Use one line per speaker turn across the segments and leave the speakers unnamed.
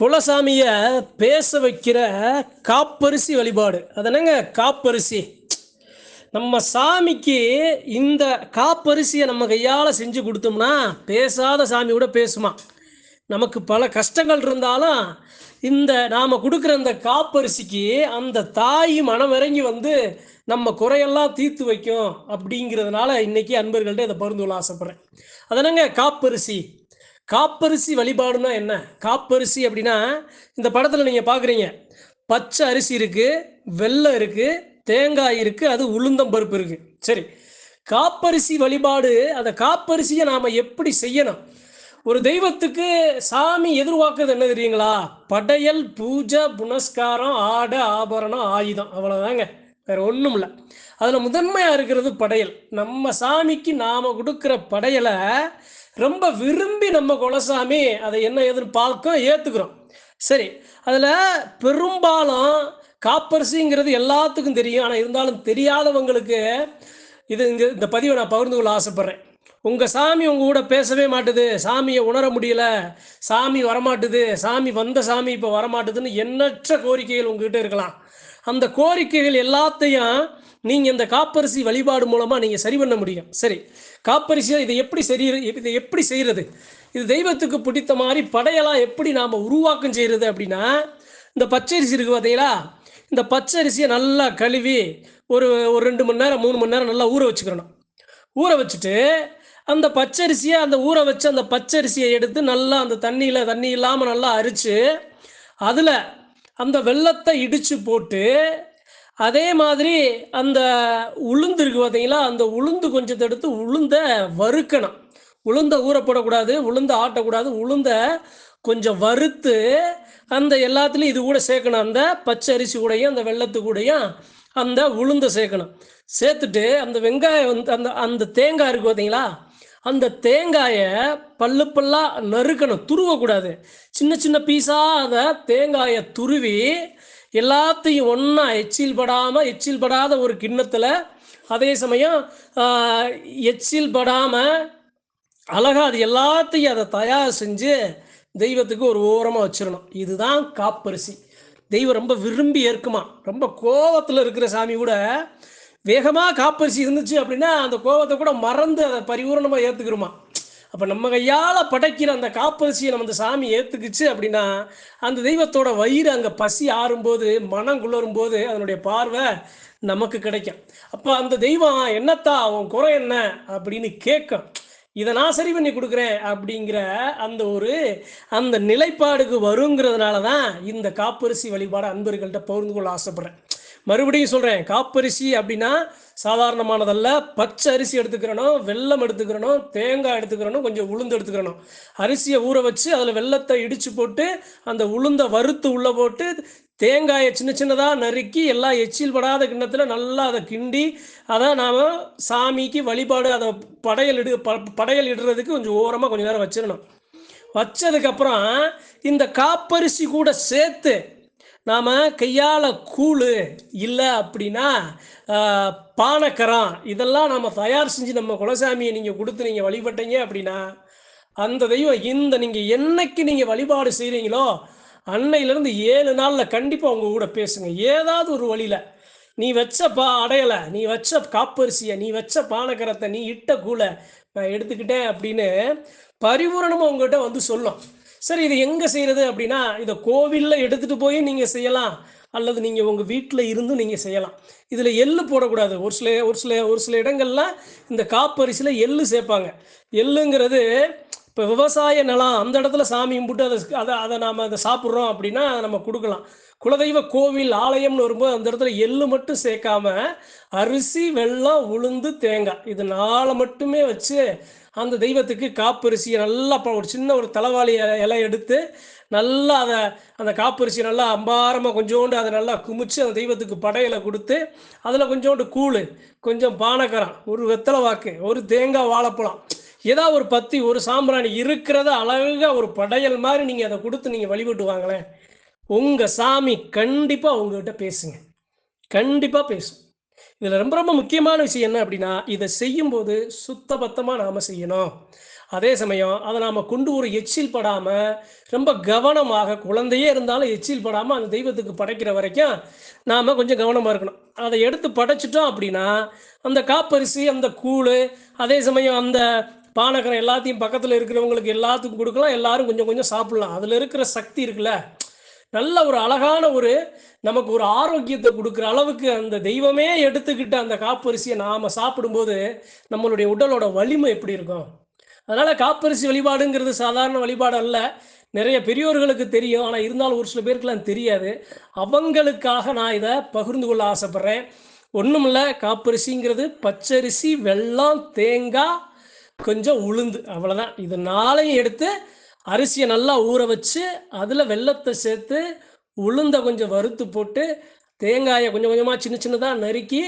குலசாமியை பேச வைக்கிற காப்பரிசி வழிபாடு. அதனங்க காப்பரிசி? நம்ம சாமிக்கு இந்த காப்பரிசியை நம்ம கையால் செஞ்சு கொடுத்தோம்னா பேசாத சாமி கூட பேசுமா. நமக்கு பல கஷ்டங்கள் இருந்தாலும் இந்த நாம் கொடுக்குற அந்த காப்பரிசிக்கு அந்த தாய் மனம் இறங்கி வந்து நம்ம குறையெல்லாம் தீர்த்து வைக்கும் அப்படிங்கிறதுனால இன்றைக்கி அன்பர்கள்ட்ட இதை பருந்து ஆசைப்பட்றேன். அதனங்க காப்பரிசி? காப்பரிசி வழிபாடுனா என்ன? காப்பரிசி அப்படின்னா இந்த படத்தில் நீங்கள் பார்க்குறீங்க பச்சை அரிசி இருக்குது வெள்ளை இருக்குது தேங்காய் இருக்குது அது உளுந்தம் பருப்பு இருக்குது சரி. காப்பரிசி வழிபாடு அந்த காப்பரிசியை நாம் எப்படி செய்யணும்? ஒரு தெய்வத்துக்கு சாமி எதிர்பார்க்கறது என்ன தெரியுங்களா? படையல் பூஜை புனஸ்காரம் ஆடை ஆபரணம் ஆயுதம். அவ்வளோதாங்க வேற ஒன்றும் இல்லை. அதில் முதன்மையாக இருக்கிறது படையல். நம்ம சாமிக்கு நாம் கொடுக்குற படையலை ரொம்ப விரும்பி நம்ம குலசாமி அதை என்ன ஏதுன்னு பார்க்க ஏற்றுக்கிறோம் சரி அதில் பெரும்பாலும் காப்பரிசிங்கிறது எல்லாத்துக்கும் தெரியும். ஆனால் இருந்தாலும் தெரியாதவங்களுக்கு இது இந்த இந்த பதிவை நான் பகிர்ந்து கொள்ள ஆசைப்பட்றேன். உங்கள் சாமி உங்கள் கூட பேசவே மாட்டுது. சாமியை உணர முடியல. சாமி வரமாட்டுது. சாமி வந்த சாமி இப்போ வரமாட்டுதுன்னு எண்ணற்ற கோரிக்கைகள் உங்ககிட்ட இருக்கலாம். அந்த கோரிக்கைகள் எல்லாத்தையும் நீங்கள் இந்த காப்பரிசி வழிபாடு மூலமாக நீங்கள் சரி பண்ண முடியும். சரி காப்பரிசியாக இதை எப்படி சரி இதை எப்படி செய்கிறது இது தெய்வத்துக்கு பிடித்த மாதிரி படையெல்லாம் எப்படி நாம் உருவாக்கம் செய்கிறது அப்படின்னா இந்த பச்சரிசி இருக்குது பார்த்தீங்களா இந்த பச்சரிசியை நல்லா கழுவி ஒரு ஒரு ரெண்டு மணி நேரம் மூணு மணி நேரம் நல்லா ஊற வச்சுக்கிறணும் ஊற வச்சுட்டு அந்த பச்சரிசியை அந்த ஊற வச்சு அந்த பச்சரிசியை எடுத்து நல்லா அந்த தண்ணியில் தண்ணி இல்லாமல் நல்லா அரித்து அதில் அந்த வெள்ளத்தை இடித்து போட்டு அதே மாதிரி அந்த உளுந்து இருக்கு பார்த்தீங்களா அந்த உளுந்து கொஞ்சத்தை எடுத்து உளுந்த வறுக்கணும். உளுந்த ஊற போடக்கூடாது உளுந்த ஆட்டக்கூடாது உளுந்த கொஞ்சம் வறுத்து அந்த எல்லாத்துலேயும் இது கூட சேர்க்கணும். அந்த பச்சை அரிசி கூடையும் அந்த வெள்ளத்து கூடையும் அந்த உளுந்த சேர்க்கணும். சேர்த்துட்டு அந்த வெங்காயம் வந்து அந்த அந்த தேங்காய் இருக்கு பார்த்தீங்களா அந்த தேங்காயை பல்லு பல்லாக நறுக்கணும். துருவக்கூடாது. சின்ன சின்ன பீஸாக அதை தேங்காயை துருவி எல்லாத்தையும் ஒன்றா எச்சில் படாமல் எச்சில் படாத ஒரு கிண்ணத்தில் அதே சமயம் எச்சில் படாமல் அழகா அது எல்லாத்தையும் அதை தயார் செஞ்சு தெய்வத்துக்கு ஒரு ஓரமாக வச்சிடணும். இதுதான் காப்பரிசி. தெய்வம் ரொம்ப விரும்பி ஏற்குமா? ரொம்ப கோவத்தில் இருக்கிற சாமி கூட வேகமாக காப்பரிசி இருந்துச்சு அப்படின்னா அந்த கோவத்தை கூட மறந்து அதை பரிபூர்ணமாக ஏற்றுக்கிறோமா அப்போ நம்ம கையால் படைக்கிற அந்த காப்பரிசியை நம்ம அந்த சாமி ஏற்றுக்குச்சு அப்படின்னா அந்த தெய்வத்தோட வயிறு அங்கே பசி ஆறும்போது மனம் குளரும் போது அதனுடைய பார்வை நமக்கு கிடைக்கும். அப்போ அந்த தெய்வம் என்னத்தா அவன் குறை என்ன? அப்படின்னு கேட்கும். இதை நான் சரி பண்ணி கொடுக்குறேன் அப்படிங்கிற அந்த ஒரு அந்த நிலைப்பாடுக்கு வருங்கிறதுனால தான் இந்த காப்பரிசி வழிபாடு அன்பர்கள்ட்ட பகிர்ந்து கொள்ள ஆசைப்படுறேன். மறுபடியும் சொல்கிறேன் காப்பரிசி அப்படின்னா சாதாரணமானதல்ல. பச்சை அரிசி எடுத்துக்கிறனும் வெல்லம் எடுத்துக்கிறனும் தேங்காய் எடுத்துக்கிறனும் கொஞ்சம் உளுந்து எடுத்துக்கிறணும். அரிசியை ஊற வச்சு அதில் வெல்லத்தை இடித்து போட்டு அந்த உளுந்தை வறுத்து உள்ளே போட்டு தேங்காயை சின்ன சின்னதாக நறுக்கி எல்லாம் எச்சில் படாத கிண்ணத்தில் நல்லா அதை கிண்டி அதை நாம் சாமிக்கு வழிபாடு அதை படையல் இடு ப படையல் இடுறதுக்கு கொஞ்சம் ஓரமாக கொஞ்சம் நேரம் வச்சிடணும். வச்சதுக்கப்புறம் இந்த காப்பரிசி கூட சேர்த்து நாம் கையால் கூழ் இல்லை அப்படின்னா பானக்கரம் இதெல்லாம் நம்ம தயார் செஞ்சு நம்ம குலசாமியை நீங்கள் கொடுத்து நீங்கள் வழிபட்டீங்க அப்படின்னா அந்த தெய்வம் இந்த நீங்கள் என்னைக்கு நீங்கள் வழிபாடு செய்கிறீங்களோ அன்னையிலேருந்து ஏழு நாளில் கண்டிப்பாக உங்கள் கூட பேசுங்க. ஏதாவது ஒரு வழியில் நீ வச்ச பா அடையலை நீ வச்ச காப்பரிசியை நீ வச்ச பானக்கரத்தை நீ இட்ட கூலை நான் எடுத்துக்கிட்டேன் அப்படின்னு பரிபூரணமாக உங்ககிட்ட வந்து சொல்லும். சரி இது எங்கே செய்யறது அப்படின்னா இதை கோவிலில் எடுத்துகிட்டு போய் நீங்கள் செய்யலாம். அல்லது நீங்கள் உங்கள் வீட்டில் இருந்தும் நீங்கள் செய்யலாம். இதில் எள்ளு போடக்கூடாது. ஒரு சில ஒரு சில ஒரு சில இடங்கள்ல இந்த காப்பரிசில எள்ளு சேர்ப்பாங்க எள்ளுங்கிறது இப்போ விவசாய நிலம் அந்த இடத்துல சாமி கும்பிட்டு அதை அதை அதை நாம் அதை சாப்பிட்றோம் அப்படின்னா அதை நம்ம கொடுக்கலாம். குலதெய்வ கோவில் ஆலயம்னு வரும்போது அந்த இடத்துல எள்ளு மட்டும் சேர்க்காம அரிசி வெள்ளம் உளுந்து தேங்காய் இது நாளை மட்டுமே வச்சு அந்த தெய்வத்துக்கு காப்பரிசியை நல்லா ஒரு சின்ன ஒரு தலைவாளி இலை எடுத்து நல்லா அதை அந்த காப்பரிசி நல்லா அம்பாரமாக கொஞ்சோண்டு அதை நல்லா குமிச்சு அந்த தெய்வத்துக்கு படையலை கொடுத்து அதில் கொஞ்சோண்டு கூழ் கொஞ்சம் பானக்கரம் ஒரு வெத்தலை வாக்கு ஒரு தேங்காய் வாழைப்பழம். ஏதாவது ஒரு பத்தி ஒரு சாம்பிராணி இருக்கிறத அழகாக ஒரு படையல் மாதிரி நீங்கள் அதை கொடுத்து நீங்கள் வழிபட்டு வாங்களேன். உங்கள் சாமி கண்டிப்பாக உங்ககிட்ட பேசுங்க. கண்டிப்பாக பேசும். இதில் ரொம்ப ரொம்ப முக்கியமான விஷயம் என்ன அப்படின்னா இதை செய்யும்போது சுத்தபத்தமாக நாம் செய்யணும். அதே சமயம் அதை நாம் கொண்டு ஒரு எச்சில் படாமல் ரொம்ப கவனமாக குழந்தையே இருந்தாலும் எச்சில் படாமல் அந்த தெய்வத்துக்கு படைக்கிற வரைக்கும் நாம் கொஞ்சம் கவனமாக இருக்கணும். அதை எடுத்து படைச்சிட்டோம் அப்படின்னா அந்த காப்பரிசி அந்த கூழ் அதே சமயம் அந்த பானகரம் எல்லாத்தையும் பக்கத்தில் இருக்கிறவங்களுக்கு எல்லாத்துக்கும் கொடுக்கலாம். எல்லாரும் கொஞ்சம் கொஞ்சம் சாப்பிட்லாம். அதில் இருக்கிற சக்தி இருக்குல்ல. நல்ல ஒரு அழகான ஒரு நமக்கு ஒரு ஆரோக்கியத்தை கொடுக்குற அளவுக்கு அந்த தெய்வமே எடுத்துக்கிட்ட அந்த காப்பரிசியை நாம் சாப்பிடும்போது நம்மளுடைய உடலோட வலிமை எப்படி இருக்கும்? அதனால் காப்பரிசி வழிபாடுங்கிறது சாதாரண வழிபாடு அல்ல. நிறைய பெரியோர்களுக்கு தெரியும். ஆனால் இருந்தாலும் ஒரு சில பேருக்குலாம் தெரியாது. அவங்களுக்காக நான் இதை பகிர்ந்து கொள்ள ஆசைப்பட்றேன். ஒன்றும் இல்லை காப்பரிசிங்கிறது பச்சரிசி வெள்ளம் தேங்காய் கொஞ்சம் உளுந்து. அவ்வளோதான் இது நாளையும் எடுத்து அரிசியை நல்லா ஊற வச்சு அதில் வெள்ளத்தை சேர்த்து உளுந்தை கொஞ்சம் வறுத்து போட்டு தேங்காயை கொஞ்சம் கொஞ்சமாக சின்ன சின்னதாக நறுக்கி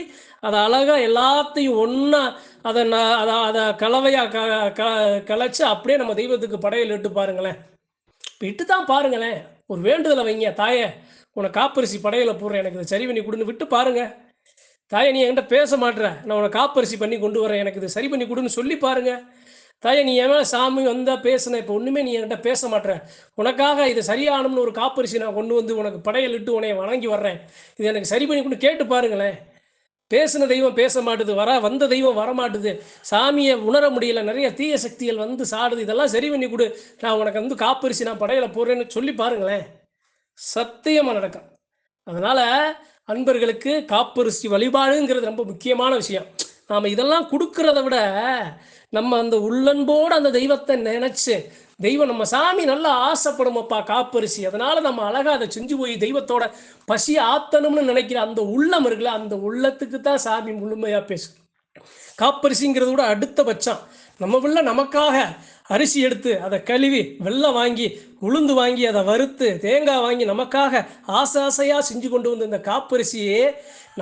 அதை அழகாக எல்லாத்தையும் ஒன்றா அதை நான் அதை அதை கலவையாக க க கலைச்சி அப்படியே நம்ம தெய்வத்துக்கு படையல் இட்டு பாருங்களேன். விட்டு இட்டு தான் பாருங்களேன். ஒரு வேண்டுதலை வைங்க. தாயே உன்னை காப்பரிசி படையலை போடுறேன். எனக்கு இதை சரி பண்ணி கொடுன்னு விட்டு பாருங்க. தாயை நீ என்கிட்ட பேச மாட்ற நான் உன்னை காப்பரிசி பண்ணி கொண்டு வரேன். எனக்கு இது சரி பண்ணி கொடுன்னு சொல்லி பாருங்கள் தாயே நீ ஏன் மேலே சாமி வந்தால் பேசுன இப்போ ஒன்றுமே நீ என்கிட்ட பேச மாட்ற. உனக்காக இது சரியானம்னு ஒரு காப்பரிசி நான் கொண்டு வந்து உனக்கு படையல் இட்டு உன்னை வணங்கி வர்றேன். இது எனக்கு சரி பண்ணி கொண்டு கேட்டு பாருங்களேன். பேசின தெய்வம் பேச மாட்டுது வர வந்த தெய்வம் வர மாட்டுது சாமியை உணர முடியல நிறைய தீய சக்திகள் வந்து சாடுது. இதெல்லாம் சரி பண்ணி கொடு. நான் உனக்கு வந்து காப்பரிசி நான் படையில போடுறேன்னு சொல்லி பாருங்களேன். சத்தியமாக நடக்கும். அதனால் அன்பர்களுக்கு காப்பரிசி வழிபாடுங்கிறது ரொம்ப முக்கியமான விஷயம். நாம் இதெல்லாம் கொடுக்கறத விட நம்ம அந்த உள்ளன்போடு அந்த தெய்வத்தை நினைச்சு தெய்வம் நம்ம சாமி நல்லா ஆசைப்படுமப்பா காப்பரிசி. அதனால நம்ம அழகா அதை செஞ்சு போய் தெய்வத்தோட பசி ஆத்தணும்னு நினைக்கிற அந்த உள்ளம் இருக்குல்ல அந்த உள்ளத்துக்கு தான் சாமி முழுமையா பேசும். காப்பரிசிங்கிறத விட அடுத்த பட்சம் நம்ம உள்ள நமக்காக அரிசி எடுத்து அதை கழுவி வெள்ளம் வாங்கி உளுந்து வாங்கி அதை வறுத்து தேங்காய் வாங்கி நமக்காக ஆசை ஆசையாக செஞ்சு கொண்டு வந்த இந்த காப்பரிசியே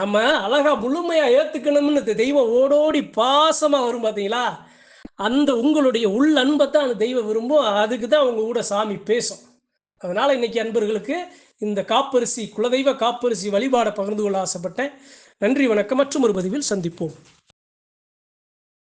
நம்ம அழகா முழுமையாக ஏற்றுக்கணும்னு இந்த தெய்வம் ஓடோடி பாசமாக வரும் பார்த்தீங்களா அந்த உங்களுடைய உள் அன்பை தான் அந்த தெய்வம் விரும்பும். அதுக்கு தான் அவங்க கூட சாமி பேசும். அதனால் இன்னைக்கு அன்பர்களுக்கு இந்த காப்பரிசி குலதெய்வ காப்பரிசி வழிபாடை பகிர்ந்து கொள்ள ஆசைப்பட்டேன். நன்றி வணக்கம். மற்றும் ஒரு பதிவில் சந்திப்போம்.